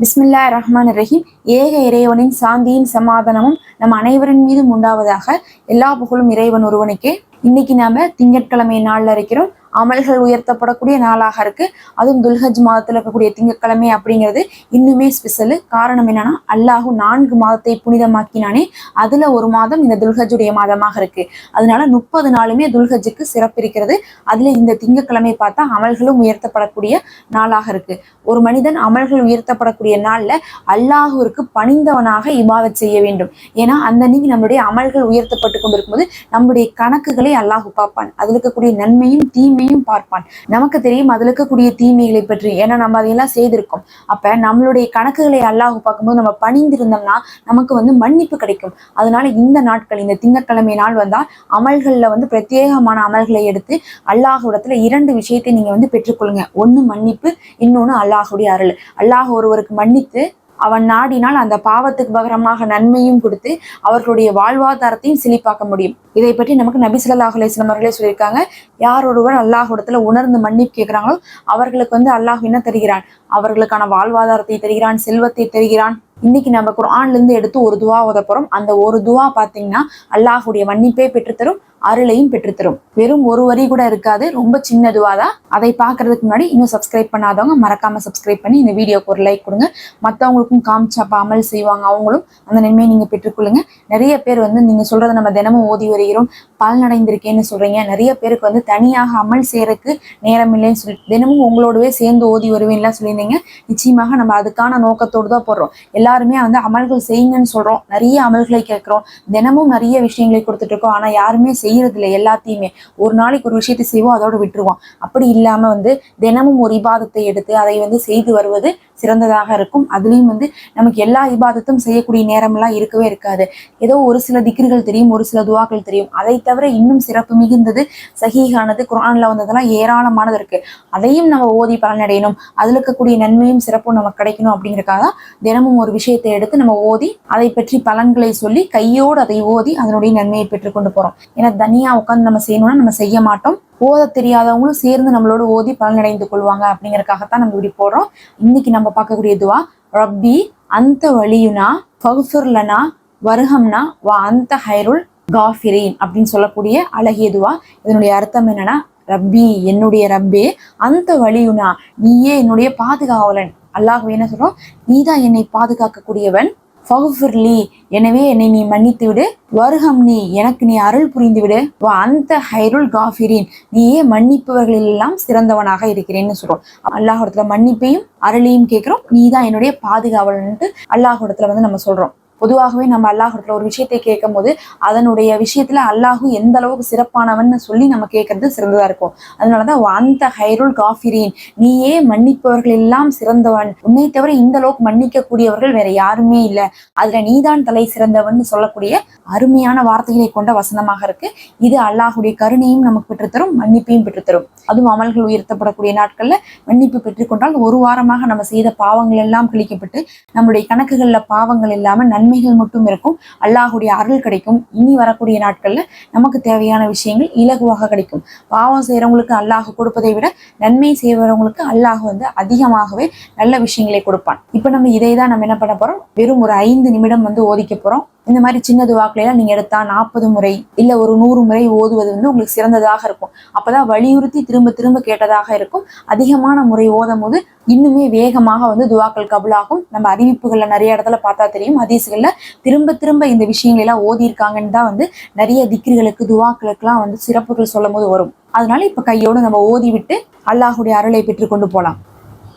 பிஸ்மில்லா ரஹ்மான் ரஹீம் ஏக இறைவனின் சாந்தியும் சமாதானமும் நம் அனைவரின் மீதும் உண்டாவதாக எல்லா புகழும் இறைவன் ஒருவனுக்கே. இன்னைக்கு நாம திங்கட்கிழமை நாளில் இருக்கிறோம் அமல்கள் உயர்த்தப்படக்கூடிய நாளாக இருக்கு. அதுவும் துல்ஹஜ் மாதத்துல இருக்கக்கூடிய திங்கட்கிழமை அப்படிங்கிறது இன்னுமே ஸ்பெஷலு காரணம் என்னன்னா அல்லாஹு நான்கு மாதத்தை புனிதமாக்கினானே அதுல ஒரு மாதம் இந்த துல்ஹஜுடைய மாதமாக இருக்கு. அதனால முப்பது நாளுமே துல்ஹஜுக்கு சிறப்பு இருக்கிறது. அதுல இந்த திங்கட்கிழமை பார்த்தா அமல்களும் உயர்த்தப்படக்கூடிய நாளாக இருக்கு. ஒரு மனிதன் அமல்கள் உயர்த்தப்படக்கூடிய நாள்ல அல்லாஹுவிற்கு பணிந்தவனாக இபாதத் செய்ய வேண்டும். ஏன்னா அந்த அன்னைக்கு நம்மளுடைய அமல்கள் உயர்த்தப்பட்டு கொண்டிருக்கும்போது நம்முடைய கணக்குகளை அல்லாஹு பார்ப்பான். அதுல இருக்கக்கூடிய நன்மையும் தீமையும் பார்ப்பான். நமக்கு தெரியும் அதுல இருக்கக்கூடிய தீமைகளை பற்றி. ஏன்னா நம்ம அதையெல்லாம் செய்திருக்கோம். அப்ப நம்மளுடைய கணக்குகளை அல்லாஹு பார்க்கும்போது நம்ம பணிந்திருந்தோம்னா நமக்கு வந்து மன்னிப்பு கிடைக்கும். அதனால இந்த நாட்கள் இந்த திங்கட்கிழமை நாள் வந்தா அமல்கள்ல வந்து பிரத்யேகமான அமல்களை எடுத்து அல்லாஹுடத்துல இரண்டு விஷயத்தை நீங்க வந்து பெற்றுக்கொள்ளுங்க. ஒன்னு மன்னிப்பு இன்னொன்னு அல்லாஹுடைய அருள். அல்லாஹ் ஒருவருக்கு மன்னித்து அவன் நாடினால் அந்த பாவத்துக்கு பகரமாக நன்மையும் கொடுத்து அவர்களுடைய வாழ்வாதாரத்தையும் செழிப்பாக்க முடியும். இதை பற்றி நமக்கு நபி ஸல்லல்லாஹு அலைஹி அவர்களே சொல்லியிருக்காங்க. யார் ஒருவர் அல்லாஹ்விடத்துல உணர்ந்து மன்னிப்பு கேட்கிறாங்களோ அவர்களுக்கு வந்து அல்லாஹ் என்ன தருகிறான்? அவர்களுக்கான வாழ்வாதாரத்தை தருகிறான் செல்வத்தை தருகிறான். இன்னைக்கு நம்ம குர்ஆன்ல இருந்து எடுத்து ஒரு துவா ஓத அந்த ஒரு துவா பாத்தீங்கன்னா அல்லாஹுடைய மன்னிப்பே பெற்றுத்தரும். அருளையும் பெற்றுத்தரும். வெறும் ஒரு வரி கூட இருக்காது ரொம்ப சின்னதுவாக தான் அதை பார்க்கறதுக்கு முன்னாடி இன்னும் சப்ஸ்கிரைப் பண்ணாதவங்க மறக்காம சப்ஸ்கிரைப் பண்ணி இந்த வீடியோக்கு ஒரு லைக் கொடுங்க. மற்றவங்களுக்கும் காமிச்சாப்பா அமல் செய்வாங்க அவங்களும். அந்த நன்மையை நீங்க பெற்றுக்கொள்ளுங்க. நிறைய பேர் வந்து நீங்க சொல்றதை நம்ம தினமும் ஓதி வருகிறோம். பலனடைந்திருக்கேன்னு சொல்றீங்க. நிறைய பேருக்கு வந்து தனியாக அமல் செய்யறதுக்கு நேரம் இல்லைன்னு சொல்லி தினமும் உங்களோடவே சேர்ந்து ஓதி வருவேன்லாம் சொல்லியிருந்தீங்க. நிச்சயமாக நம்ம அதுக்கான நோக்கத்தோடு தான் போடுறோம். எல்லாருமே வந்து அமல்கள் செய்யுங்கன்னு சொல்றோம். நிறைய அமல்களை கேட்கிறோம். தினமும் நிறைய விஷயங்களை கொடுத்துட்டு இருக்கோம். ஆனா யாருமே செய்யறது இல்லை எல்லாத்தையுமே. ஒரு நாளைக்கு ஒரு விஷயத்தை செய்வோம் அதோட விட்டுருவோம் அப்படி இல்லாம வந்து தினமும் ஒரு இபாதத்தை எடுத்து அதை வந்து செய்து வருவது சிறந்ததாக இருக்கும். அதுலேயும் வந்து நமக்கு எல்லா இபாதத்தும் செய்யக்கூடிய நேரம்லாம் இருக்கவே இருக்காது. ஏதோ ஒரு சில திக்ருகள் தெரியும் ஒரு சில துவாக்கள் தெரியும். அதை தவிர இன்னும் சிறப்பு மிகுந்தது சஹீகானது குரானில் வந்ததெல்லாம் ஏராளமானது இருக்கு. அதையும் நம்ம ஓதி பலனடையணும். அதில் இருக்கக்கூடிய நன்மையும் சிறப்பும் நமக்கு கிடைக்கணும் அப்படிங்கிறக்காக தான் தினமும் ஒரு விஷயத்தை எடுத்து நம்ம ஓதி அதை பற்றி பலன்களை சொல்லி கையோடு அதை ஓதி அதனுடைய நன்மையை பெற்றுக்கொண்டு போகிறோம் ஏன்னா தனியாக உட்காந்து நம்ம செய்யணும்னா நம்ம செய்ய மாட்டோம். ஓத தெரியாதவங்களும் சேர்ந்து நம்மளோட ஓதி பலனடைந்து கொள்வாங்க அப்படிங்கறக்காகத்தான் நம்ம இப்படி போடுறோம். இன்னைக்கு நம்ம பார்க்கக்கூடிய துவா ரப்பி அந்த வழியுனா ஃபகுஃபுர்லனா வருகம்னா வா அந்த ஹைருல் காஃபிரீன் அப்படின்னு சொல்லக்கூடிய அழகிய துவா. இதனுடைய அர்த்தம் என்னன்னா ரப்பி என்னுடைய ரப்பே அந்த வழியுனா நீயே என்னுடைய பாதுகாவலன். அல்லாஹ் என்ன சொல்றோம்? நீதான் என்னை பாதுகாக்கக்கூடியவன் ஃபகுஃபிர்லி எனவே என்னை நீ மன்னித்து விடு வருகம் நீ எனக்கு நீ அருள் புரிந்து விடு வா அந்த ஹைருல் காஃபிரின். நீயே மன்னிப்பவர்களெல்லாம் சிறந்தவனாக இருக்கிறேன்னு சொல்றோம். அல்லாஹிடத்துல மன்னிப்பையும் அருளையும் கேட்கிறோம். நீ தான் என்னுடைய பாதுகாவலன்ட்டு அல்லாஹிடத்துல வந்து நம்ம சொல்றோம். பொதுவாகவே நம்ம அல்லாஹிடத்துல ஒரு விஷயத்தை கேட்கும் போது அதனுடைய விஷயத்துல அல்லாஹு எந்த அளவுக்கு சிறப்பானவன் சொல்லி நம்ம கேட்கறது சிறந்ததா இருக்கும். அதனாலதான் அந்த ஹைருல் காஃபிரீன் நீயே மன்னிப்பவர்கள் எல்லாம் சிறந்தவன். உன்னை தவிர இந்த அளவுக்கு மன்னிக்க கூடியவர்கள் வேற யாருமே இல்லை. அதுல நீதான் தலை சிறந்தவன் சொல்லக்கூடிய அருமையான வார்த்தைகளை கொண்ட வசனமாக இருக்கு. இது அல்லாஹுடைய கருணையும் நமக்கு பெற்றுத்தரும் மன்னிப்பையும் பெற்றுத்தரும். அதுவும் அமல்கள் உயர்த்தப்படக்கூடிய நாட்கள்ல மன்னிப்பு பெற்றுக்கொண்டால் ஒரு வாரமாக நம்ம செய்த பாவங்கள் எல்லாம் கழிக்கப்பட்டு நம்முடைய கணக்குகள்ல பாவங்கள் இல்லாம நன்மைகள் மட்டும் இருக்கும். அல்லாஹுடைய அருள் கிடைக்கும். இனி வரக்கூடிய நாட்கள்ல நமக்கு தேவையான விஷயங்கள் இலகுவாக கிடைக்கும். பாவம் செய்யறவங்களுக்கு அல்லாஹ் கொடுப்பதை விட நன்மை செய்வறவங்களுக்கு அல்லாஹ் வந்து அதிகமாகவே நல்ல விஷயங்களை கொடுப்பான். இப்போ நம்ம இதை தான் நம்ம என்ன பண்ண போறோம்? வெறும் ஒரு ஐந்து நிமிடம் வந்து ஓதிக்க போறோம். இந்த மாதிரி சின்ன துவாக்களையெல்லாம் நீங்க எடுத்தா நாற்பது முறை இல்ல ஒரு நூறு முறை ஓதுவது வந்து உங்களுக்கு சிறந்ததாக இருக்கும். அப்பதான் வலியுறுத்தி திரும்ப திரும்ப கேட்டதாக இருக்கும். அதிகமான முறை ஓதும் போது இன்னுமே வேகமாக வந்து துவாக்கள் கபுலாகும். நம்ம அறிவிப்புகள்ல நிறைய இடத்துல பார்த்தா தெரியும். ஹதீஸ்கள்ல திரும்ப திரும்ப இந்த விஷயங்களை எல்லாம் ஓதி இருக்காங்கன்னு தான் வந்து நிறைய திக்ருகளுக்கு துவாக்களுக்கெல்லாம் வந்து சிறப்புகள் சொல்லும் போது வரும். அதனால இப்ப கையோடு நம்ம ஓதி விட்டு அல்லாஹுடைய அருளை பெற்றுக்கொண்டு போலாம்.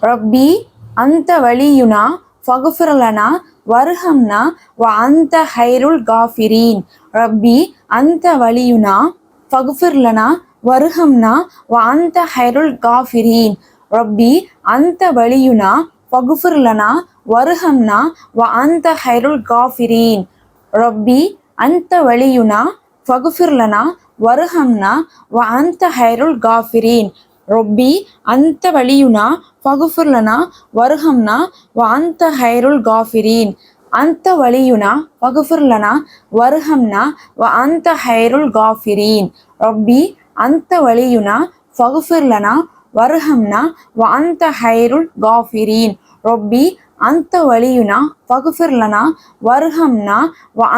ரப்பி அந்த வலியுனா ஃபகுஃபிரலனா வருகம்னா வ அந்த ஹைருல் காஃபிரீன். ரப்பி அந்த வலியுனா ஃபகுஃபிர்லனா வருகம்னா வ அந்த ஹைருல் காஃபிரீன். ரப்பி அந்த வலியுனா ஃபகுஃபிர்லனா வருகம்னா வ அந்த ஹைருல் காஃபிரீன். ரப்பி அந்த வலியுனா ஃபகுஃபிர்லனா வருகம்னா வ அந்த ஹைருல் காஃபிரீன். ரொப்பி அந்த வலியுனா ஃபகுஃபிர்லனா வருகம்னா வ அந்த ஹைருல் காஃபிரீன். அந்த வலியுனா ஃபகுஃபிர்லனா வருகம்னா வ அந்த ஹைருல் காஃபிரீன். ரொப்பி அந்த வலியுனா ஃபகுஃபிர்லனா வருகம்னா வ அந்த ஹைருல் காஃபிரீன். ரொப்பி அந்த வலியுனா ஃபகுஃபிர் வருகம்னா வர்ஹம்னா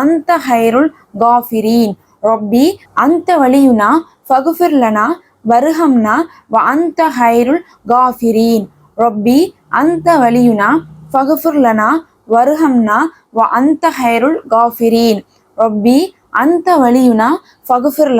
அந்த ஹைருல் காஃபிரீன். ரொப்பி அந்த வலியுனா ஃபகுஃபிர் வருகம்னா வ அந்த ஹைருல் காஃபிரீன். ரொப்பி அந்த வலியுனா ஃபகுஃபிர் வருகம்னா வ அந்த ஹைருல் காஃபிரீன். ரொப்பி அந்த வலியுனா ஃபகுஃபிர்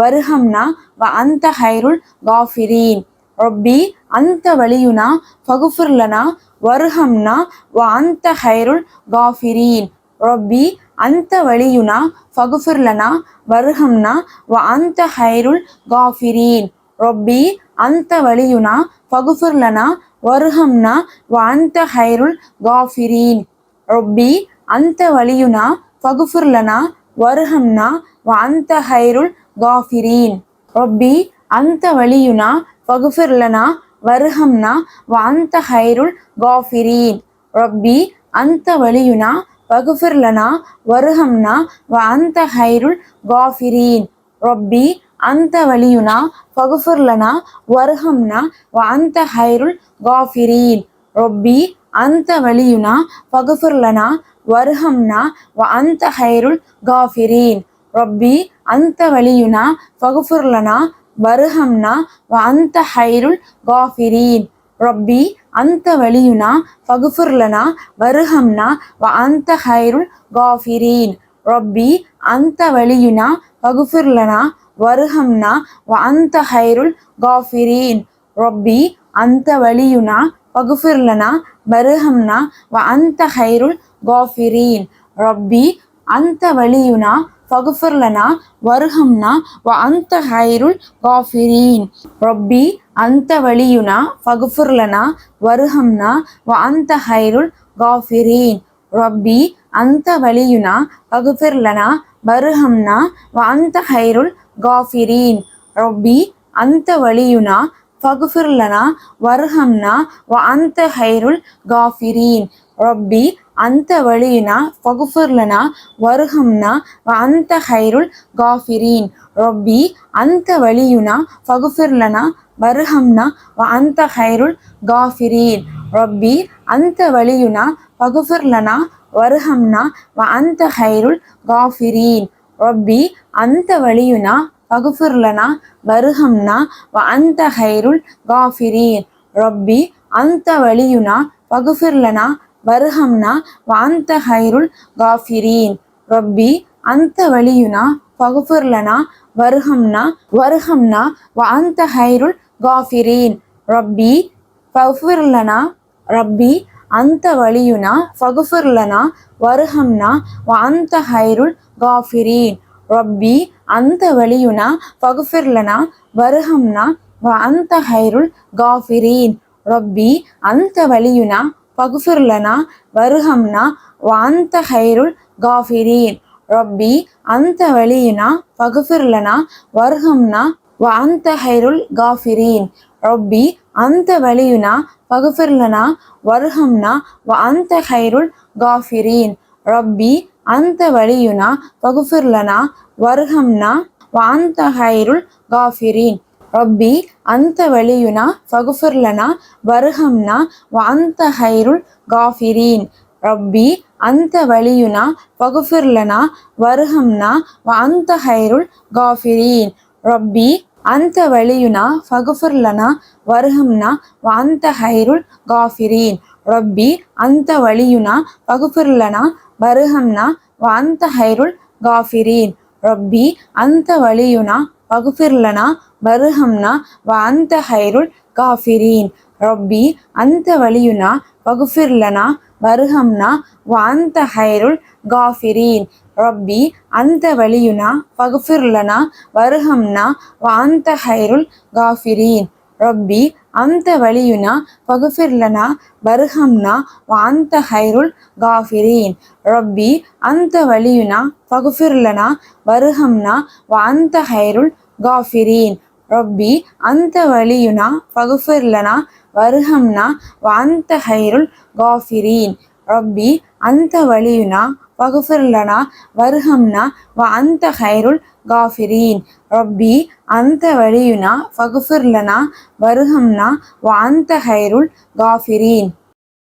வருகம்னா வ அந்த ஹைருல் காஃபிரீன். ரொப்பி அந்த வலியுனா ஃபகுஃபுர்லனா வருகம்னா வ அந்த ஹைருல் காஃபிரீன். ரொப்பி அந்த வழியுனா ஃபகுஃபிர்லனா வருகம்னா வ அந்த ஹைருல் காஃபிரீன். ரொப்பி அந்த வழியுனா ஃபகுஃபிர்லனா வருகம்னா வ அந்த ஹைருல் காஃபிரீன். ரொப்பி அந்த வழியுனா ஃபகுஃபிர்லனா வருகம்னா வ அந்த ஹைருல் காஃபிரீன். ரொப்பி அந்த வழியுனா ஃபகுஃபிர்லனா வருகம்னா வ அந்த ஹைருல் காஃபிரீன். ரொப்பி அந்த வழியுனா வகுஃபிர்லனா லனா வ அந்த ஹைருல் காஃபிரீன். ரொப்பி அந்த வலியுனா ஃபகுஃபிர் லனா வ அந்த ஹைருல் காஃபிரீன். ரொப்பி அந்த வலியுனா ஃபகுஃபிர் லனா வ அந்த ஹைருல் காஃபிரீன். ரொப்பி அந்த வலியுனா ஃபகுஃபிர் லனா வ அந்த ஹைருல் காஃபிரீன். ரப்பி அந்த வலியுனா பகுஃபுர்லனா வருஹம்னா வ அந்த ஹைருல் காஃபிரீன். ரப்பி அந்த வலியுனா பகுஃபுர்லனா வருஹம்னா வ அந்த ஹைருல் காஃபிரீன். ரப்பி அந்த வலியுனா ஃபகுஃபிர் வருஹம்னா வ அந்த ஹைருல் காஃபிரீன். ரப்பி அந்த வலியுனா ஃபகுஃபிர் வருகம்னா வ அந்த ஹைருல் காஃபிரீன். ரப்பி அந்த வலியுனா ஃபகுஃபிர் வருகம்னா வ அந்த ஹைருல் காஃபிரீன். ரப்பி அந்த வலியுனா ஃபகுஃபிர் வருகம்னா வ அந்த ஹைருல் காஃபிரீன். ரப்பி அந்த வலியுனா ஃபகுஃபிர் லனா வர்ஹம்னா வ அந்த ஹைருல் காஃபிரீன். ரப்பி அந்த வழியினா ஃபகுஃபிர் லனா வர்ஹம்னா வ அந்த ஹைருல் காஃபிரீன். ரப்பி அந்த வழியுனா ஃபகுஃபிர் லனா வர்ஹம்னா வ அந்த ஹைருல் காஃபிரீன். ரப்பி அந்த வழியுனா ஃபகுஃபிர் லனா வர்ஹம்னா வ அந்த ஹைருல் காஃபிரீன். ரப்பி அந்த வழியுனா ஃபகுஃபிர் லனா வ அந்த ஹைருல் காஃபிரீன். ரப்பி அந்த வலியுனா பகுஃபிர்லனா லனா வர்ஹம்னா வ அந்த ஹைருல் காஃபிரீன். ரப்பி அந்த வலியுனா ஃபகுஃபிர் வருகம்னா வருகம்னா வர்ஹம்னா வ அந்த ஹைருல் காஃபிரீன். ரப்பி பகுஃபிர்லனா ரப்பி அந்த வலியுனா ஃபகுஃபிர் வருகம்னா வர்ஹம்னா வ அந்த ஹைருல் காஃபிரீன். ரப்பி அந்த வலியுனா ஃபகுஃபிர் வருகம்னா வ அந்த ஹைருல் காஃபிரீன். ரப்பி அந்த வலியுனா ஃபகுஃபிர் வருகம்னா வர்ஹம்னா வ அந்த ஹைருல் காஃபிரீன். ரப்பி அந்த வலியுனா ஃபகுஃபிர் வருகம்னா வர்ஹம்னா வ அந்த ஹைருல் காஃபிரீன். ரப்பி அந்த வலியுனா ஃபகுஃபிர் வருகம்னா வர்ஹம்னா வ அந்த ஹைருல் காஃபிரீன். ரப்பி அந்த வழியுனா பகுஃபிர்லனா வர்ஹம்னா வ ஹைருல் காஃபிரீன். ரப்பி அந்த வழியுனா ஃபகுஃபிர் லனா வர்ஹம்னா வ ஹைருல் காஃபிரீன். ரப்பி அந்த வழியுனா ஃபகுஃபிர் லனா வர்ஹம்னா வ ஹைருல் காஃபிரீன். ரப்பி அந்த வழியுனா ஃபகுஃபிர் லனா வர்ஹம்னா வ ஹைருல் காஃபிரீன். ரப்பி அந்த வழியுனா பகுஃபிர்லனா லனா வர்ஹம்னா அந்த ஹைருல் காஃபிரீன். ரப்பி அந்த வழியுனா பகுஃபிர்லனா லனா வர்ஹம்னா அந்த ஹைருல் காஃபிரீன். ரப்பி அந்த வழியுனா பகுஃபிர்லனா லனா வர்ஹம்னா அந்த ஹைருல் காஃபிரீன். ரப்பி அந்த வழியுனா பகுஃபிர்லனா லனா வர்ஹம்னா அந்த ஹைருல் காஃபிரீன். ரப்பி அந்த வழியுனா பகுஃபிர்லனா லனா வர்ஹம்னா அந்த ஹைருல் காஃபிரீன். ரப்பி அந்த வழியுனா பகுஃபிர்லனா லனா வர்ஹம்னா அந்த ஹைருல் காஃபிரீன். ரப்பி அந்த வழியுனா பகுஃபிர்லனா லனா வர்ஹம்னா அந்த ஹைருல் காஃபிரீன். ரப்பி அந்த வழியுனா வகுஃபிர்லனா வருகம்னா வ அந்த ஹைருல் காஃபிரீன். ரப்பி அந்த வழியுனா ஃபகுஃபிர் வருகம்னா வ அந்த ஹைருல் காஃபிரீன்.